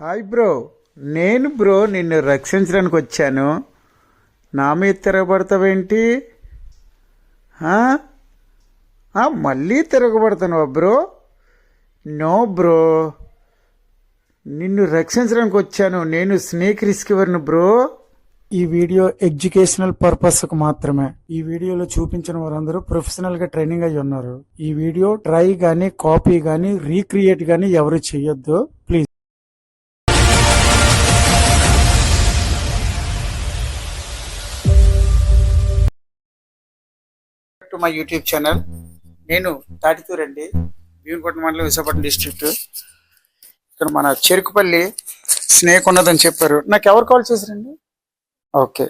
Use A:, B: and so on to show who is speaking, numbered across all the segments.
A: Hi bro. నేను bro నిన్ను రక్షించడానికి వచ్చాను. నా మీద తిరగబడతావేంటి? మళ్ళీ తిరగబడతాను బ్రో? No bro. నిన్ను రక్షించడానికి వచ్చాను. నేను స్నేక్ రిస్కివర్ను బ్రో.
B: ఈ వీడియో ఎడ్యుకేషనల్ పర్పస్కు మాత్రమే. ఈ వీడియోలో చూపించిన వారందరూ ప్రొఫెషనల్గా ట్రైనింగ్ అయి ఉన్నారు. ఈ వీడియో ట్రై గానీ కాపీ గానీ రీక్రియేట్ గానీ ఎవరు చేయొద్దు. Please.
A: To my YouTube channel నేను తాటితూర్ అండి. భీమకోట మండలం విశాఖపట్నం డిస్ట్రిక్ట్ ఇక్కడ మన చెరుకుపల్లి స్నేక్ ఉన్నదని చెప్పారు. నాకు ఎవరు కాల్ చేశారండి? ఓకే.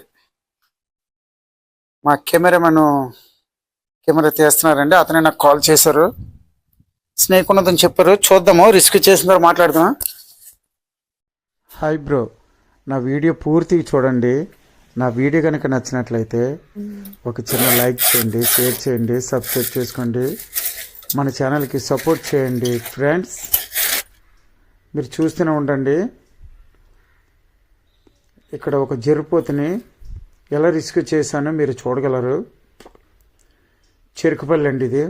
A: మా కెమెరామెన్ కెమెరా తీస్తున్నారండి. అతనే నాకు కాల్ చేశారు. స్నేక్ ఉన్నదని చెప్పారు. చూద్దాము. రిస్క్ చేసిన తర్వాత మాట్లాడదామా? హాయ్ బ్రో నా వీడియో పూర్తిగా చూడండి. నా వీడియో కనుక నచ్చినట్లయితే ఒక చిన్న లైక్ చేయండి షేర్ చేయండి సబ్స్క్రైబ్ చేసుకోండి. మన ఛానల్కి సపోర్ట్ చేయండి ఫ్రెండ్స్. మీరు చూస్తూనే ఉండండి. ఇక్కడ ఒక జరుపోతుని ఎలా రిస్క్ చేశానో మీరు చూడగలరు. చెరుకుపల్లి అండి ఇది.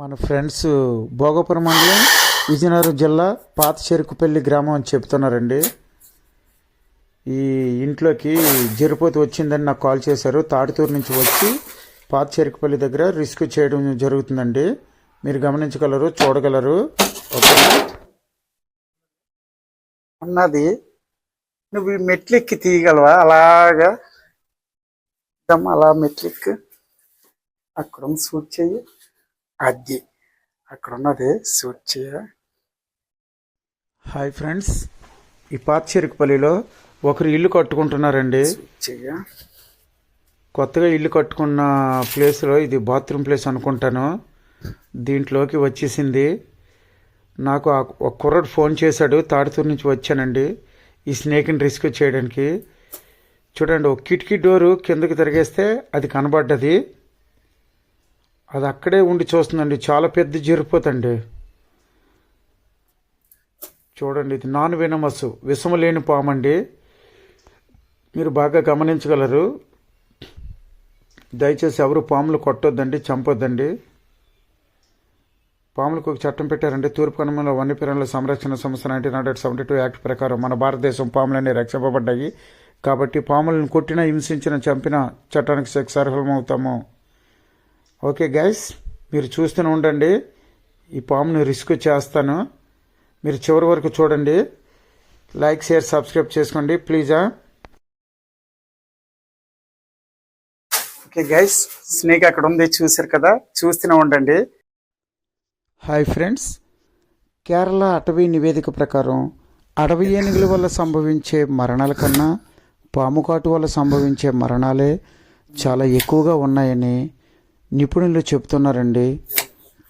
A: మన ఫ్రెండ్స్ భోగపురం మండలం విజయనగరం జిల్లా పాత చెరుకుపల్లి గ్రామం అని చెప్తున్నారండి. ఈ ఇంట్లోకి జరుపోతు వచ్చిందని నాకు కాల్ చేశారు. తాటితూరు నుంచి వచ్చి పాత చెరుకుపల్లి దగ్గర రిస్క్ చేయడం జరుగుతుందండి. మీరు గమనించగలరు చూడగలరు? ఉన్నది నువ్వు ఈ మెట్లెక్కి తీయగలవా? అలాగా. దమ్ అలా మెట్లెక్కి. అక్కడ సూట్ చెయ్యి. అది. అక్కడ ఉన్నది సూట్ చెయ్య. హాయ్ ఫ్రెండ్స్ ఈ పాత చెరుకుపల్లిలో ఒకరు ఇల్లు కట్టుకుంటున్నారండి. చెయ్య కొత్తగా ఇల్లు కట్టుకున్న ప్లేస్లో ఇది బాత్రూమ్ ప్లేస్ అనుకుంటాను. దీంట్లోకి వచ్చేసింది. నాకు ఒక కుర్రాడు ఫోన్ చేశాడు. తాడుతూరు నుంచి వచ్చానండి. ఈ స్నేక్ని రిస్క్ చేయడానికి. చూడండి ఒక కిటికీ డోరు కిందకి తిరిగేస్తే అది కనబడ్డది. అది అక్కడే ఉండి చూస్తుందండి. చాలా పెద్ద జరిపోతండి చూడండి ఇది నాన్ వెనమస్ విషము లేని పాము అండి మీరు బాగా గమనించగలరు. దయచేసి ఎవరు పాములు కొట్టొద్దండి చంపొద్దండి. పాములకు ఒక చట్టం పెట్టారండి. తూర్పు కనుమలో వన్యప్రాణుల సంరక్షణ సంస్థ nineteen hundred seventy two act ప్రకారం మన భారతదేశం పాములన్నీ రక్షింపబడ్డాయి. కాబట్టి పాములను కొట్టిన హింసించిన చంపిన చట్టానికి శిక్ష అర్హులమవుతాము. ఓకే గైస్ మీరు చూస్తూనే ఉండండి. ఈ పామును రిస్క్ చేస్తాను. మీరు చివరి వరకు చూడండి. లైక్ షేర్ సబ్స్క్రైబ్ చేసుకోండి ప్లీజా. ఓకే గైస్ స్నేక్ అక్కడ ఉంది చూశారు కదా? చూస్తూనే ఉండండి. హాయ్ ఫ్రెండ్స్ కేరళ అటవీ నివేదిక ప్రకారం అడవి ఏనుగుల వల్ల సంభవించే మరణాల కన్నా పాము కాటు వల్ల సంభవించే మరణాలే చాలా ఎక్కువగా ఉన్నాయని నిపుణులు చెప్తున్నారండి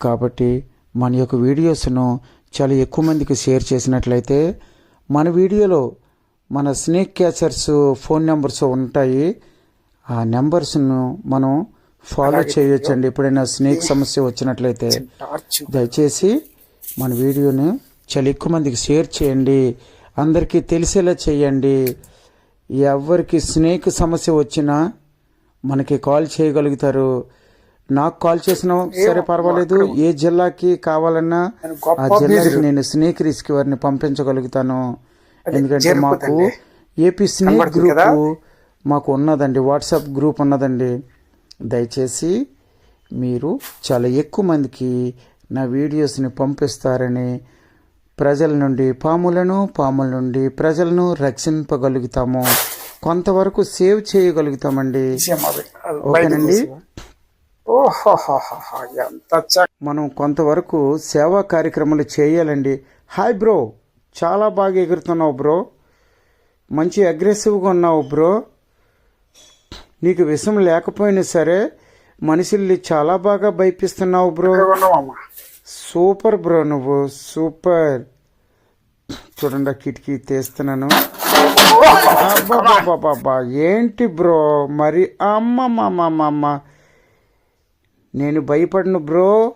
A: కాబట్టి మన యొక్క వీడియోస్ను చాలా ఎక్కువ మందికి షేర్ చేసినట్లయితే మన వీడియోలో మన స్నేక్ క్యాచర్స్ ఫోన్ నెంబర్స్ ఉంటాయి. ఆ నెంబర్స్ను మనం ఫాలో చేయొచ్చండి. ఎప్పుడైనా స్నేక్ సమస్య వచ్చినట్లయితే దయచేసి మన వీడియోని చాలా ఎక్కువ మందికి షేర్ చేయండి. అందరికీ తెలిసేలా చేయండి. ఎవరికి స్నేక్ సమస్య వచ్చినా మనకి కాల్ చేయగలుగుతారు. నాకు కాల్ చేసినా సరే పర్వాలేదు. ఏ జిల్లాకి కావాలన్నా ఆ జిల్లాకి నేను స్నేక్ రిస్క్ వారిని పంపించగలుగుతాను. ఎందుకంటే మాకు ఏపీ స్నేక్ గ్రూప్ మాకు ఉన్నదండి వాట్సాప్ గ్రూప్ ఉన్నదండి. దయచేసి మీరు చాలా ఎక్కువ మందికి నా వీడియోస్ని పంపిస్తారని ప్రజల నుండి పాములను పాముల నుండి ప్రజలను రక్షింపగలుగుతాము. కొంతవరకు సేవ్ చేయగలుగుతామండి. ఓకేనండి? మనం కొంతవరకు సేవా కార్యక్రమాలు చేయాలండి. హాయ్ బ్రో చాలా బాగా ఎగురుతున్నావు బ్రో. మంచి అగ్రెసివ్గా ఉన్నావు బ్రో. నీకు విషం లేకపోయినా సరే మనుషుల్ని చాలా బాగా భయపిస్తున్నావు బ్రో. సూపర్ బ్రో నువ్వు. సూపర్. చూడండి కిటికీ తీస్తున్నాను. ఏంటి బ్రో? మరి అమ్మమ్మమ్మమ్మ. నేను భయపడను బ్రో.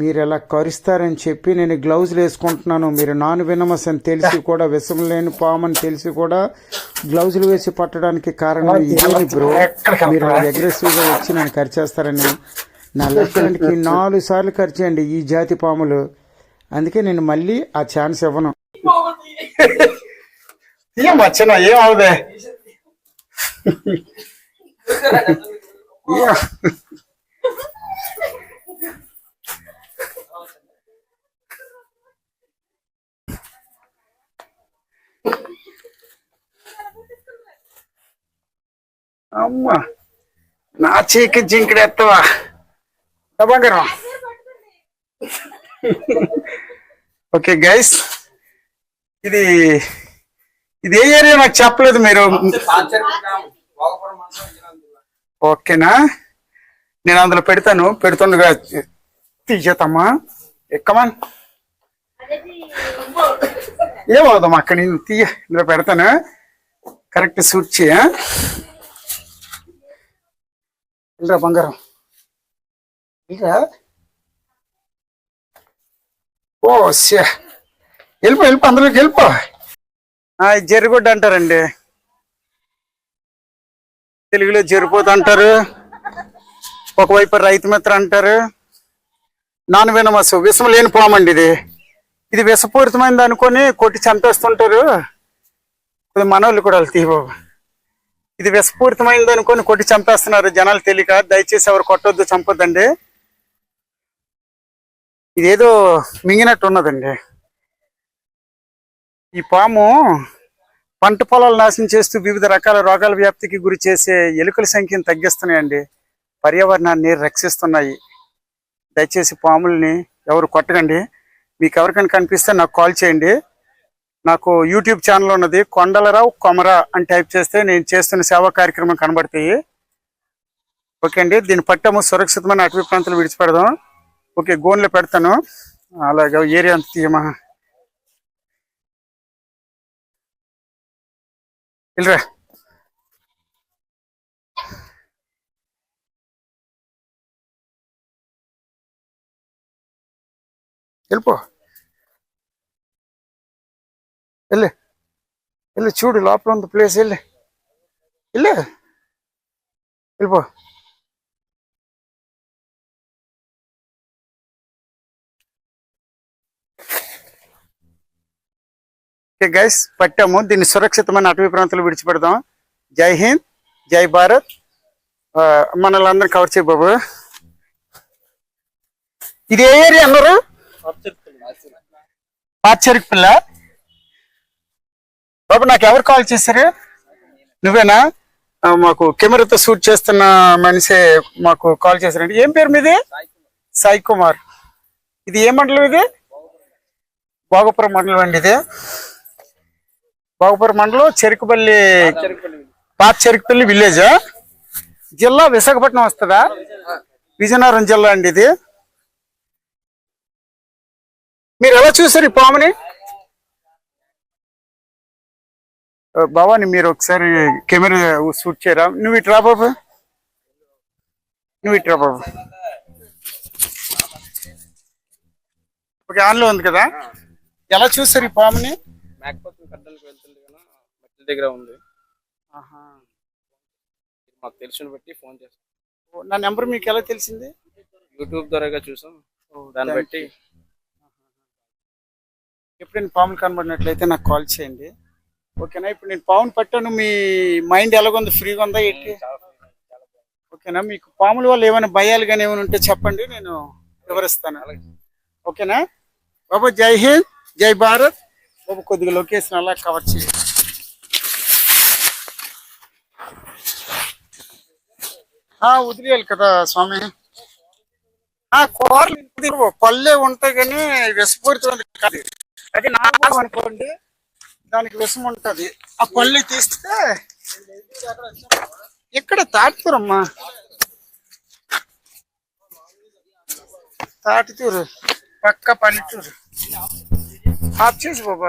A: మీరు ఎలా కరుస్తారని చెప్పి నేను గ్లౌజులు వేసుకుంటున్నాను. మీరు నాన్ వినమస్ అని తెలిసి కూడా విషం లేని పాము అని తెలిసి కూడా గ్లౌజులు వేసి పట్టడానికి కారణం ఇదేని బ్రో? మీరు అగ్రెసివ్గా వచ్చి నన్ను కరిచేస్తారని నా హ్యాండ్కి నాలుగు సార్లు కరిచేయండి ఈ జాతి పాములు. అందుకే నేను మళ్ళీ ఆ ఛాన్స్ ఇవ్వను.
B: ఏం వచ్చిన ఏం అవుదే? అమ్మా. నా చీకి జింకడు ఎత్తవా? బంగారం ఓకే గైస్ ఇది ఇది ఏ ఏరియా నాకు చెప్పలేదు మీరు? ఓకేనా? నేను అందులో పెడతాను. పెడుతుండగా తీసేతమ్మా ఎక్కమా ఏమవుదాం అక్కడ? నేను తీయ ఇందులో పెడతాను. కరెక్ట్ సూట్ చేయ? ఇల్రా బంగారం. ఇల్రా? ఓ సే వెళ్ళిపో వెళ్ళిపో అందులోకి వెళ్ళిపో. ఆ, ఇది అంటారండి. తెలుగులో జరిపోతు అంటారు. ఒకవైపు రైతు మిత్ర అంటారు. Non venomous. విషం లేని పామండి ఇది. ఇది విషపూరితమైంది అనుకొని కొట్టి చంపేస్తుంటారు. మన మనోళ్ళు కూడా వాళ్ళు తీయబాబు. ఇది విషపూరితమైనది అనుకొని కొట్టి చంపేస్తున్నారు. జనాలు తెలియక దయచేసి ఎవరు కొట్టొద్దు చంపొద్దండి. ఇదేదో మింగినట్టు ఉన్నదండి. ఈ పాము పంట పొలాలు నాశనం చేస్తూ వివిధ రకాల రోగాల వ్యాప్తికి గురి చేసే ఎలుకల సంఖ్యను తగ్గిస్తున్నాయండి. పర్యావరణాన్ని రక్షిస్తున్నాయి. దయచేసి పాముల్ని ఎవరు కొట్టకండి. మీకు ఎవరికైనా కనిపిస్తే నాకు కాల్ చేయండి. నాకు యూట్యూబ్ ఛానల్ ఉన్నది కొండలరావు కొమరా అని టైప్ చేస్తే నేను చేస్తున్న సేవా కార్యక్రమం కనబడతాయి. ఓకే అండి దీని పట్టము సురక్షితమైన అటవీ ప్రాంతాలు విడిచిపెడదాం. ఓకే గోన్లో పెడతాను. అలాగే ఏరియా అంత తీయమా? ఇల్రా. వెళ్ళిపో. వెళ్ళి. వెళ్ళి చూడు లోపల ఉంది ప్లేస్ వెళ్ళి. వెళ్ళి. వెళ్ళిపో. ఓకే గైస్ పట్టాము. దీన్ని సురక్షితమైన అటవీ ప్రాంతాలు విడిచిపెడదాం. జై హింద్ జై భారత్. ఆ, మనల్ని అందరం కవర్ చేయ బాబు. ఇది ఏ ఏరియా అన్నారు పాచరికి పిల్ల? బాబు నాకు ఎవరు కాల్ చేశారు? నువ్వేనా? మాకు కెమెరాతో షూట్ చేస్తున్న మనిషే మాకు కాల్ చేశారండి. ఏం పేరు మీది? సాయి కుమార్. ఇది ఏ మండలం ఇది? భోగపురం మండలం అండి ఇది. భోగపురం మండలం చెరుకుపల్లి పాత చెరుకుపల్లి విలేజా. జిల్లా విశాఖపట్నం వస్తుందా? విజయనగరం జిల్లా అండి ఇది. మీరు ఎలా చూసారు ఈ పాముని? భవాని మీరు ఒకసారి కెమెరా షూట్ చేయరా? నువ్వు ఇటు రా బాబు. నువ్వు ఇటు రా బాబు. ఓకే ఆన్లో ఉంది కదా? ఎలా చూసారు ఈ పాముని
C: దగ్గర ఉంది. మాకు తెలిసిన బట్టి ఫోన్ చేస్తాం.
A: నా నెంబర్ మీకు ఎలా తెలిసింది?
C: యూట్యూబ్ ద్వారాగా చూసాం. దాన్ని బట్టి
A: ఎప్పుడైనా పాములు కనబడినట్లయితే నాకు కాల్ చేయండి. ఓకేనా? ఇప్పుడు నేను పాముని పట్టాను మీ మైండ్ ఎలాగుంది? ఫ్రీగా ఉందా ఏంటి ఓకేనా? మీకు పాముల వల్ల ఏమైనా భయాలు కానీ ఏమైనా ఉంటే చెప్పండి నేను వివరిస్తాను. ఓకేనా? బాబు జై హింద్ జై భారత్. బాబు కొద్దిగా లొకేషన్ అలా కవర్ చేయండి. ఆ, వదిలేయాలి కదా స్వామి. ఆ కూరలు పళ్ళే ఉంటాయి కానీ విషపూరితమైనది కాదు. అది నాగం అనుకోండి. దానికి విషం ఉంటది. ఆ పళ్ళు తీస్తే ఇక్కడ తాటితూరమ్మా? తాటితూరు పక్క పల్లెటూరు. ఆఫ్ చేసి బాబా.